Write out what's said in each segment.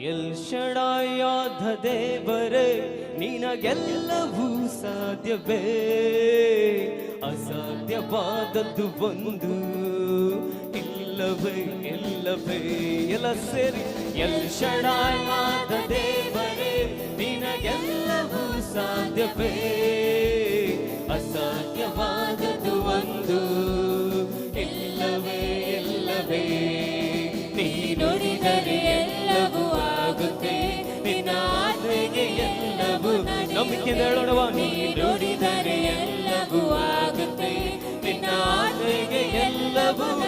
L ಶಡಾಯಾದ ದೇವರೇ, ನಿನಗೆಲ್ಲವೂ ಸಾಧ್ಯವೇ? ಅಸಾಧ್ಯವಾದದ್ದು ಬಂದು ಇಲ್ಲವೇ ಇಲ್ಲವೇ? ಎಲ್ಲ ಸೇರಿ, ಎಲ್ ಶಡಾಯಾದ ದೇವರೇ, ನಿನಗೆಲ್ಲವೂ ಸಾಧ್ಯವೇ? ಅಸಾಧ್ಯವಾದದ್ದು ಒಂದು ಇಲ್ಲವೇ ಇಲ್ಲವೇ? ನೀ ಆಜ್ಞೆಗೆ ಎಲ್ಲವೂ ನಂಬಿಕೆ ಹೇಳೋಣವ ನೀ ನುಡಿದರೆ ಎಲ್ಲವೂ ಆಗುತ್ತೆ. ನಿನ್ನ ಆಜ್ಞೆಗೆ ಎಲ್ಲವೂ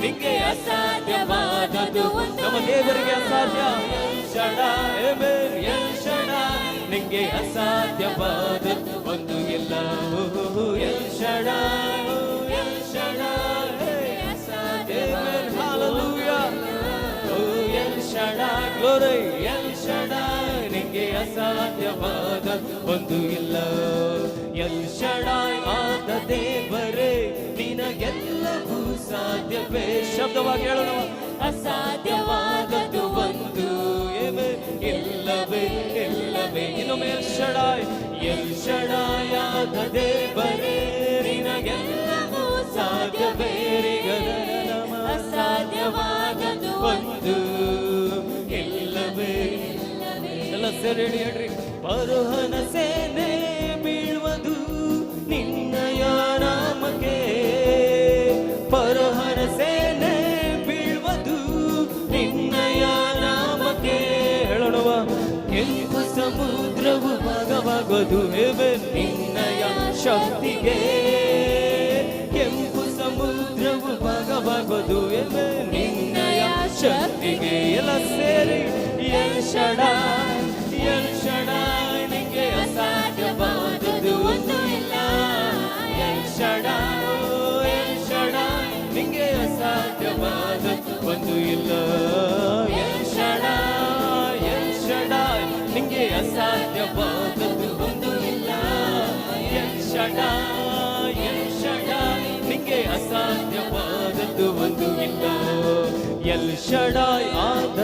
ನಿಂಗೆ ಅಸಾಧ್ಯವಾದದ್ದು ನಮ್ಮ ದೇವರಿಗೆ ಅಸಾಧ್ಯ. Shaddai, Amen. El Shaddai, ನಿಂಗೆ ಅಸಾಧ್ಯವಾದದ್ದು ಒಂದು ಎಲ್ಲ Oh, El El Shaddai, ನಿಂಗೆ ಅಸಾಧ್ಯವಾದ ಒಂದು ಇಲ್ಲ. ಎಲ್ ಶಡಾಯ್ ಆದ ದೇವರೇ ನಿನಗೆಲ್ಲವೂ ಸಾಧ್ಯವೇ. ಶಬ್ದವಾಗಿ ಹೇಳೋಣ. ಅಸಾಧ್ಯವಾದದ್ದು ಒಂದು ಇಲ್ಲವೇ ಇಲ್ಲವೇ. ಇನ್ನೊಮ್ಮೆ ಎಲ್ ಶಡಾಯ್ ಎಲ್ ಶಡಾಯ್ ಆದ ದೇವರೇ ಹೇಳಿ ಹೇಳ್ರಿ. ಪರುಹನ ಸೇನೆ ಬೀಳುವುದು ನಿನ್ನಯ ನಾಮಕ್ಕೆ ಪರುಹನ ಸೇನೆ ಬೀಳುವುದು ನಿನ್ನಯ ನಾಮಕ್ಕೆ ಹೇಳೋಣವ ಕೆಂಪು ಸಮುದ್ರವು ಭಾಗವಾಗೋದು ನಿನ್ನಯ ಶಕ್ತಿಗೆ. ಕೆಂಪು ಸಮುದ್ರವು ಭಾಗವಾಗೋದು ನಿನ್ನಯ ಶಕ್ತಿಗೆ. ಎಲ್ಲ ಸೇರಿ ಎಲ್ ಎಲ್ ಶಡಾಯ್ ನಿಂಗೆ ಅಸಾಧ್ಯವಾದದ್ದು ಒಂದು ಇಲ್ಲ. ಎಲ್ ಶಡಾಯ್ ನಿಂಗೆ ಅಸಾಧ್ಯವಾದದ್ದು ಒಂದು ಇಲ್ಲ. ಎಲ್ ಶಡಾಯ್ ನಿಂಗೆ ಅಸಾಧ್ಯವಾದದ್ದು ಒಂದು ಇಲ್ಲ. ಎಲ್ ಶಡಾಯ್ ನಿಂಗೆ ಅಸಾಧ್ಯವಾದದ್ದು ಒಂದು ಇಲ್ಲ. ಎಲ್ ಶಡಾಯ್ ಆದ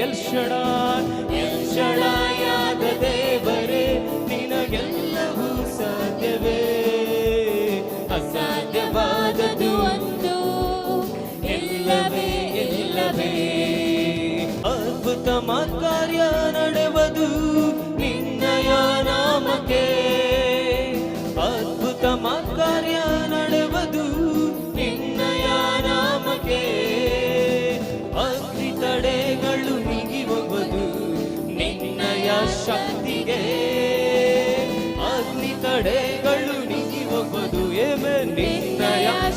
ಇಲ್ಲವೇ ಎಲ್ ಶಡಾಯ್ ಎಲ್ ಶಡಾಯ್ ಆದ ದೇವರೇ? ನಿನಗೆಲ್ಲವೂ ಸಾಧ್ಯವೇ? ಅಸಾಧ್ಯವಾದದ್ದು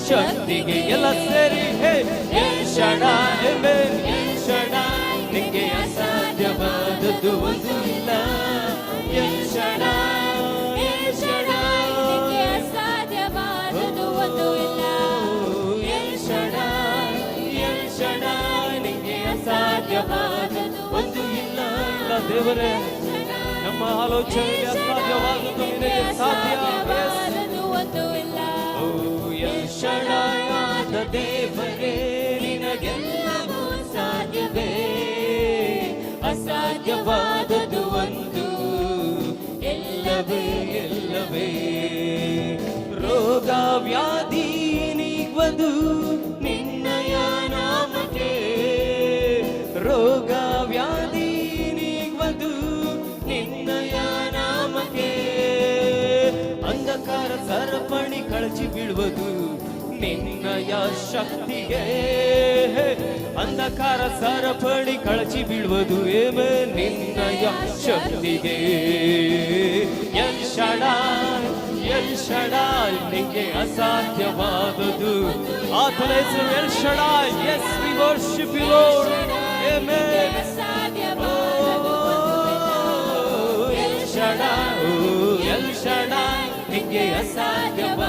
ಶಕ್ತಿಗೆ ಎಲ್ಲ ಸೇರಿ, ಹೇ ಎಲ್ ಶಡ ಏಮೆ ಎಲ್ ಶಡ ನಿಂಗೆ ಅಸಾಧ್ಯವಾದದ್ದು ಒಂದು ಇಲ್ಲ. ಇಲ್ಲ. ದೇವರೇ, ನಮ್ಮ ಆಲೋಚನೆಗೆ ಅಸಾಧ್ಯವಾದದ್ದು ನಿನಗೆ ಸಾಧ್ಯ. ಒಂದು ಇಲ್ಲ. ಶಡಾಯಾದ ದೇವರೇ, ನಿನಗೆಲ್ಲವೂ ಸಾಧ್ಯವೇ. ಅಸಾಧ್ಯವಾದದು ಒಂದು. ಎಲ್ಲವೇ ಎಲ್ಲವೇ. ರೋಗ ವ್ಯಾಧಿ ನೀಗುವುದು ನಿನ್ನಯ ನಾಮಕ್ಕೆ. ರೋಗ ವ್ಯಾಧಿ ನೀಗುವುದು ನಿನ್ನಯ ನಾಮಕ್ಕೆ. ಅಂಧಕಾರ ಸರಪಣಿ ಕಳಚಿ ಬೀಳುವುದು. ನಿನ್ನಯ ಶಕ್ತಿಗೆ ಅಂಧಕಾರ ಸರಪಣಿ ಕಳಚಿ ಬೀಳುವುದು ಏಮೆ ನಿನ್ನಯ ಶಕ್ತಿಗೆ ಎಲ್ ಶಡಾಯ್ ಎಲ್ ಶಡಾಯ್ ನಿಂಗೆ ಅಸಾಧ್ಯವಾದುದು. ಆತನ ಹೆಸರು El Shaddai as we worship you Lord amen ಅಸಾಧ್ಯವಾದದ್ದು. El Shaddai El Shaddai ನಿಂಗೆ ಅಸಾಧ್ಯವಾದದ್ದು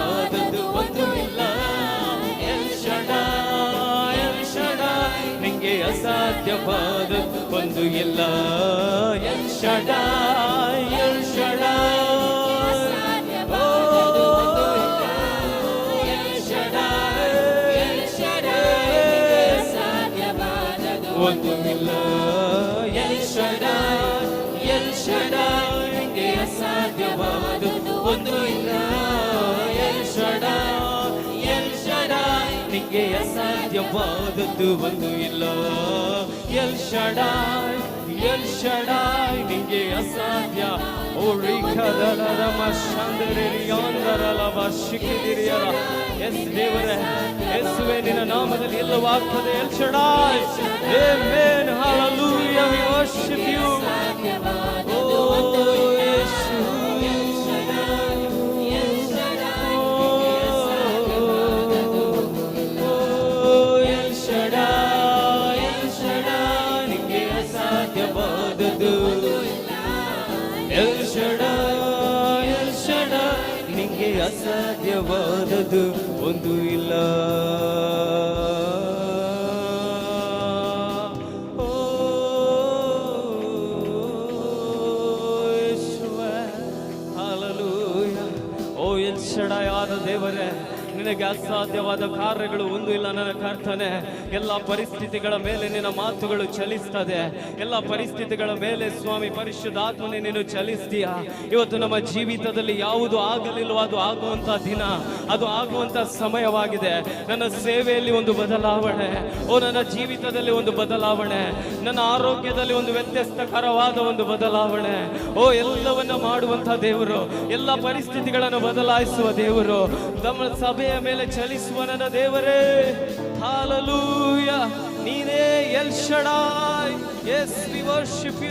ಎಲ್ ಶಡಾಯ್ ಎಲ್ ಶಡಾಯ್ ನಿಂಗೆ ಅಸಾಧ್ಯವಾದದ್ದು ಒಂದು ಇಲ್ಲ ಎಲ್ ಶಡಾಯ್ ಎಲ್ ಶಡಾಯ್ ಅಸಾಧ್ಯವಾದದ್ದು ಒಂದು ಇಲ್ಲ. ಎಲ್ ಶಡಾಯ್ ಎಲ್ ಶಡಾಯ್ ಅಸಾಧ್ಯವಾದದ್ದು ಒಂದು ಇಲ್ಲ ಎಲ್ ಶಡಾಯ್ ಎಲ್ ಶಡಾಯ್ ನಿಂಗೆ ಅಸಾಧ್ಯವಾದದ್ದು ಒಂದು ಇಲ್ಲ ಎಲ್ ಶಡಾಯ್ ಎಲ್ ಶಡಾಯ್ ನಿಂಗೆ ಅಸಾಧ್ಯವಾದದ್ದು ಒಂದು ಇಲ್ಲ ಎಲ್ ಶಡಾಯ್ ಎಲ್ ಶಡಾಯ್ ನಿಂಗೆ ಅಸಾಧ್ಯವಾದದ್ದು ಒಂದು ಇಲ್ಲ. ನಿನಗೆ ಅಸಾಧ್ಯವಾದ ಕಾರ್ಯಗಳು ಒಂದು ಇಲ್ಲ, ನನ್ನ ಕರ್ತನೆ. ಎಲ್ಲ ಪರಿಸ್ಥಿತಿಗಳ ಮೇಲೆ ನಿನ್ನ ಮಾತುಗಳು ಚಲಿಸ್ತದೆ. ಎಲ್ಲ ಪರಿಸ್ಥಿತಿಗಳ ಮೇಲೆ ಸ್ವಾಮಿ ಪರಿಶುದ್ಧಾತ್ಮನೆ ನೀನು ಚಲಿಸ್ತೀಯ? ಇವತ್ತು ನಮ್ಮ ಜೀವಿತದಲ್ಲಿ ಯಾವುದು ಆಗಲಿಲ್ವೋ ಅದು ಆಗುವಂತ ದಿನ, ಅದು ಆಗುವಂತ ಸಮಯವಾಗಿದೆ. ನನ್ನ ಸೇವೆಯಲ್ಲಿ ಒಂದು ಬದಲಾವಣೆ. ಓ, ನನ್ನ ಜೀವಿತದಲ್ಲಿ ಒಂದು ಬದಲಾವಣೆ. ನನ್ನ ಆರೋಗ್ಯದಲ್ಲಿ ಒಂದು ವ್ಯತ್ಯಸ್ತಕರವಾದ ಒಂದು ಬದಲಾವಣೆ. ಓ, ಎಲ್ಲವನ್ನ ಮಾಡುವಂತ ದೇವರು, ಎಲ್ಲ ಪರಿಸ್ಥಿತಿಗಳನ್ನು ಬದಲಾಯಿಸುವ ದೇವರು. ನಮ್ಮ ಸಭೆಯ ಮೇಲೆ ಚಲಿಸುವ ನನ್ನ ದೇವರೇ ಹಾಲಲೂಯ ನೀನೇ El Shaddai as we worship